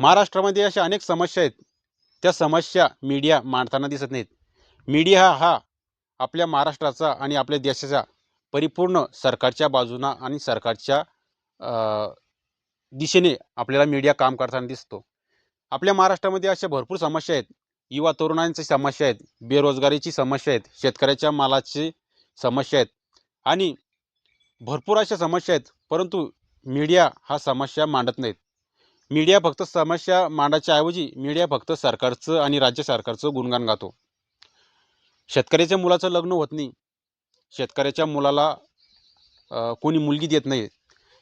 महाराष्ट्रामध्ये अशा अनेक समस्या आहेत. त्या समस्या मीडिया मांडताना दिसत नाहीत. मीडिया हा आपल्या महाराष्ट्राचा आणि आपल्या देशाचा परिपूर्ण सरकारच्या बाजूनं आणि सरकारच्या दिशेने आपल्याला मीडिया काम करताना दिसतो. आपल्या महाराष्ट्रामध्ये अशा भरपूर समस्या आहेत. युवा तरुणांची समस्या आहेत. बेरोजगारीची समस्या आहेत. शेतकऱ्याच्या मालाची समस्या आहेत. आणि भरपूर अशा समस्या आहेत. परंतु मीडिया हा समस्या मांडत नाहीत. मीडिया फक्त समस्या मांडायच्या ऐवजी मीडिया फक्त सरकारचं आणि राज्य सरकारचं गुणगान गातो. शेतकऱ्याच्या मुलाचं लग्न होत नाही. शेतकऱ्याच्या मुलाला कोणी मुलगी देत नाही.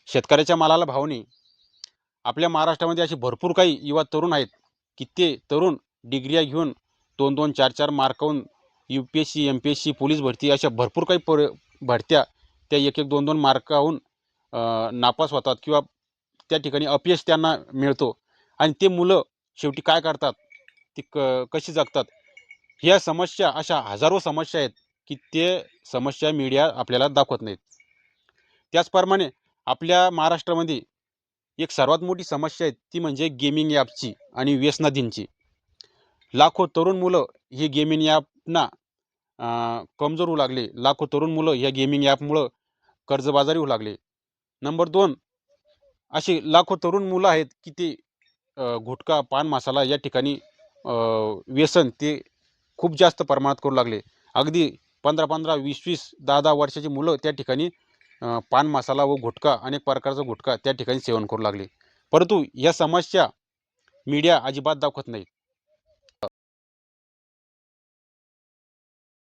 शेतकऱ्याच्या मालाला भाव नाही. आपल्या महाराष्ट्रामध्ये असे भरपूर काही युवा तरुण आहेत की ते तरुण डिग्र्या घेऊन दोन दोन चार चार मार्काहून U P S C M P S C police भरती अशा भरपूर काही पर भरत्या. त्या एक एक दोन दोन मार्काहून नापास होतात किंवा त्या ठिकाणी अपयश त्यांना मिळतो. आणि ते मुलं शेवटी काय करतात? ती क कशी जगतात? ह्या समस्या अशा हजारो समस्या आहेत की ते समस्या मीडिया आपल्याला दाखवत नाहीत. त्याचप्रमाणे आपल्या महाराष्ट्रामध्ये एक सर्वात मोठी समस्या आहे ती म्हणजे गेमिंग ॲपची आणि व्यसनाधींची लाखो तरुण मुलं हे गेमिंग ॲपना कमजोर होऊ लागले. लाखो तरुण मुलं ह्या गेमिंग ॲपमुळं कर्जबाजारी होऊ लागले. नंबर दोन असे लाखो तरुण मुलं आहेत की ते गुटखा पान मसाला या ठिकाणी व्यसन ते खूप जास्त प्रमाणात करू लागले. अगदी पंधरा पंधरा वीस वीस दहा दहा वर्षाची मुलं त्या ठिकाणी पान मसाला व गुटखा अनेक प्रकारचा गुटखा त्या ठिकाणी सेवन करू लागले. परंतु या समस्या मीडिया अजिबात दाखवत नाहीत.